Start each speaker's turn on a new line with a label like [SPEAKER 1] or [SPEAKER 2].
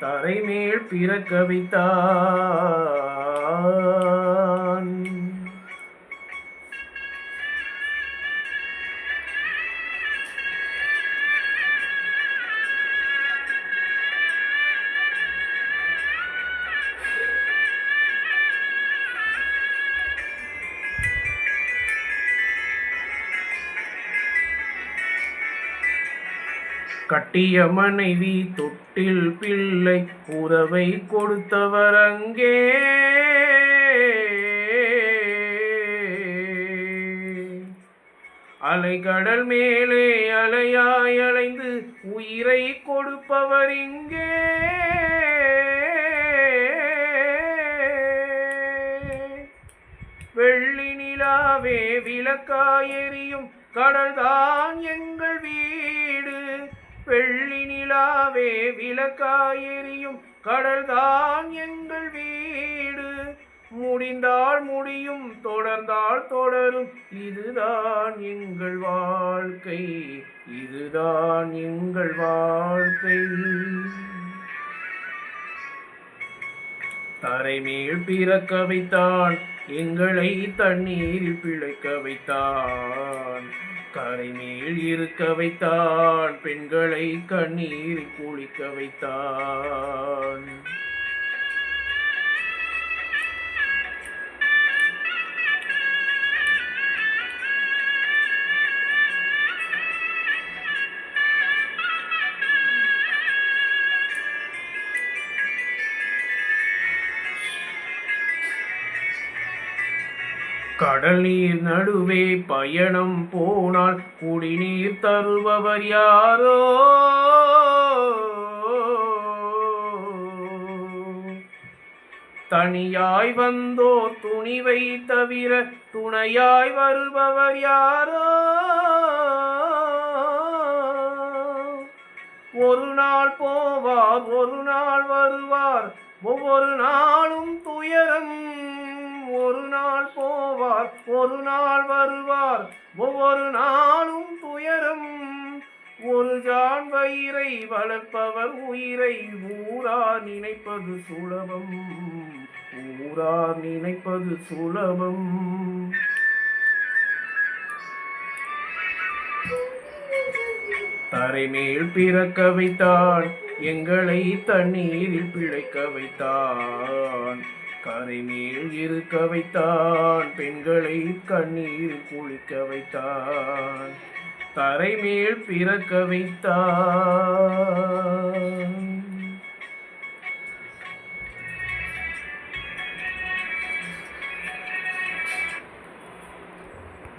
[SPEAKER 1] தரைமேல் பிறக்க வைத்தான் கட்டிய மனைவி தொட்டில் பிள்ளை உறவை கொடுத்தவர் அங்கே. அலைகடல் மேலே அலையாய் அலைந்து உயிரை கொடுப்பவர் இங்கே. வெள்ளி நிலாவே விளக்காய் எரியும் கடல்தான் எங்கள் வீடு. வெள்ளி நிலாவே விளக்காயெறியும் கடல்தான் எங்கள் வீடு. முடிந்தால் முடியும் தொடர்ந்தால் தொடரும். இதுதான் எங்கள் வாழ்க்கை இதுதான் எங்கள் வாழ்க்கை. தரைமேல் பிறக்க வைத்தான் எங்களை தண்ணீரில் பிழைக்க வைத்தான். கரைமேல் இருக்க வைத்தான் பெண்களை கண்ணீரில் குளிக்க வைத்தான். கடல் நீர் நடுவே பயணம் போனால் குடிநீர் தருபவர் யாரோ? தனியாய் வந்தோ துணிவை தவிர துணையாய் வருபவர் யாரோ? ஒரு நாள் போவார் ஒரு நாள் வருவார் ஒவ்வொரு நாளும் துயரம். ஒரு நாள் போவார் ஒரு நாள் வருவார். ஒவ்வொரு நாளும் துயரம். ஒரு ஜான் வயிறை வளர்ப்பவர் உயிரை ஊரா நினைப்பது சுலபம். ஊரா நினைப்பது சுலபம். தரைமேல் பிறக்க வைத்தான் எங்களை தண்ணீரில் பிழைக்க வைத்தான். கரைமேல் இருக்க வைத்தான் பெண்களை கண்ணீர் குளிக்க வைத்தான் தரைமேல் பிறக்க வைத்தான்.